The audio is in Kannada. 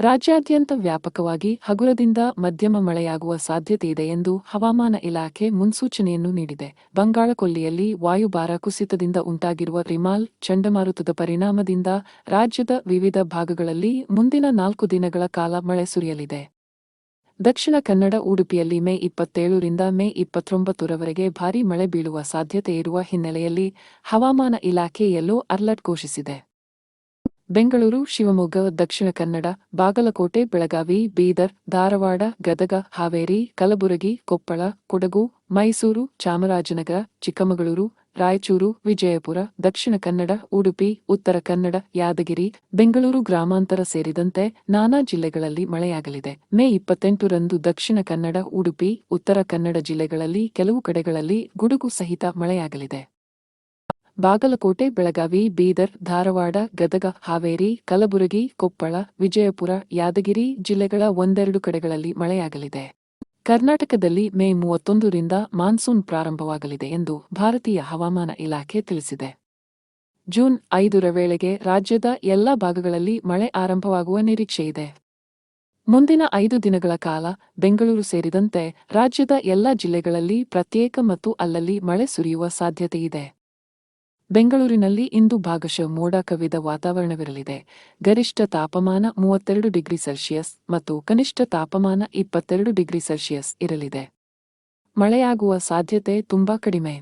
ರಾಜ್ಯಾದ್ಯಂತ ವ್ಯಾಪಕವಾಗಿ ಹಗುರದಿಂದ ಮಧ್ಯಮ ಮಳೆಯಾಗುವ ಸಾಧ್ಯತೆಯಿದೆ ಎಂದು ಹವಾಮಾನ ಇಲಾಖೆ ಮುನ್ಸೂಚನೆಯನ್ನು ನೀಡಿದೆ. ಬಂಗಾಳಕೊಲ್ಲಿಯಲ್ಲಿ ವಾಯುಭಾರ ಕುಸಿತದಿಂದ ಉಂಟಾಗಿರುವ ರಿಮಾಲ್ ಚಂಡಮಾರುತದ ಪರಿಣಾಮದಿಂದ ರಾಜ್ಯದ ವಿವಿಧ ಭಾಗಗಳಲ್ಲಿ ಮುಂದಿನ ನಾಲ್ಕು ದಿನಗಳ ಕಾಲ ಮಳೆ ಸುರಿಯಲಿದೆ. ದಕ್ಷಿಣ ಕನ್ನಡ ಉಡುಪಿಯಲ್ಲಿ ಮೇ ಇಪ್ಪತ್ತೇಳರಿಂದ ಮೇ ಇಪ್ಪತ್ತೊಂಬತ್ತರವರೆಗೆ ಭಾರೀ ಮಳೆ ಬೀಳುವ ಸಾಧ್ಯತೆ ಇರುವ ಹಿನ್ನೆಲೆಯಲ್ಲಿ ಹವಾಮಾನ ಇಲಾಖೆ ಯೆಲ್ಲೋ ಅಲರ್ಟ್ ಘೋಷಿಸಿದೆ. ಬೆಂಗಳೂರು, ಶಿವಮೊಗ್ಗ, ದಕ್ಷಿಣ ಕನ್ನಡ, ಬಾಗಲಕೋಟೆ, ಬೆಳಗಾವಿ, ಬೀದರ್, ಧಾರವಾಡ, ಗದಗ, ಹಾವೇರಿ, ಕಲಬುರಗಿ, ಕೊಪ್ಪಳ, ಕೊಡಗು, ಮೈಸೂರು, ಚಾಮರಾಜನಗರ, ಚಿಕ್ಕಮಗಳೂರು, ರಾಯಚೂರು, ವಿಜಯಪುರ, ದಕ್ಷಿಣ ಕನ್ನಡ, ಉಡುಪಿ, ಉತ್ತರ ಕನ್ನಡ, ಯಾದಗಿರಿ, ಬೆಂಗಳೂರು ಗ್ರಾಮಾಂತರ ಸೇರಿದಂತೆ ನಾನಾ ಜಿಲ್ಲೆಗಳಲ್ಲಿ ಮಳೆಯಾಗಲಿದೆ. ಮೇ ಇಪ್ಪತ್ತೆಂಟರಂದು ದಕ್ಷಿಣ ಕನ್ನಡ, ಉಡುಪಿ, ಉತ್ತರ ಕನ್ನಡ ಜಿಲ್ಲೆಗಳಲ್ಲಿ ಕೆಲವು ಕಡೆಗಳಲ್ಲಿ ಗುಡುಗು ಸಹಿತ ಮಳೆಯಾಗಲಿದೆ. ಬಾಗಲಕೋಟೆ, ಬೆಳಗಾವಿ, ಬೀದರ್, ಧಾರವಾಡ, ಗದಗ, ಹಾವೇರಿ, ಕಲಬುರಗಿ, ಕೊಪ್ಪಳ, ವಿಜಯಪುರ, ಯಾದಗಿರಿ ಜಿಲ್ಲೆಗಳ ಒಂದೆರಡು ಕಡೆಗಳಲ್ಲಿ ಮಳೆಯಾಗಲಿದೆ. ಕರ್ನಾಟಕದಲ್ಲಿ ಮೇ ಮೂವತ್ತೊಂದರಿಂದ ಮಾನ್ಸೂನ್ ಪ್ರಾರಂಭವಾಗಲಿದೆ ಎಂದು ಭಾರತೀಯ ಹವಾಮಾನ ಇಲಾಖೆ ತಿಳಿಸಿದೆ. ಜೂನ್ ಐದರ ವೇಳೆಗೆ ರಾಜ್ಯದ ಎಲ್ಲಾ ಭಾಗಗಳಲ್ಲಿ ಮಳೆ ಆರಂಭವಾಗುವ ನಿರೀಕ್ಷೆಯಿದೆ ಮುಂದಿನ ಐದು ದಿನಗಳ ಕಾಲ ಬೆಂಗಳೂರು ಸೇರಿದಂತೆ ರಾಜ್ಯದ ಎಲ್ಲಾ ಜಿಲ್ಲೆಗಳಲ್ಲಿ ಪ್ರತ್ಯೇಕ ಮತ್ತು ಅಲ್ಲಲ್ಲಿ ಮಳೆ ಸುರಿಯುವ ಸಾಧ್ಯತೆಯಿದೆ ಬೆಂಗಳೂರಿನಲ್ಲಿ ಇಂದು ಭಾಗಶಃ ಮೋಡ ಕವಿದ ವಾತಾವರಣವಿರಲಿದೆ. ಗರಿಷ್ಠ ತಾಪಮಾನ ಮೂವತ್ತೆರಡು ಡಿಗ್ರಿ ಸೆಲ್ಸಿಯಸ್ ಮತ್ತು ಕನಿಷ್ಠ ತಾಪಮಾನ ಇಪ್ಪತ್ತೆರಡು ಡಿಗ್ರಿ ಸೆಲ್ಸಿಯಸ್ ಇರಲಿದೆ. ಮಳೆಯಾಗುವ ಸಾಧ್ಯತೆ ತುಂಬಾ ಕಡಿಮೆ.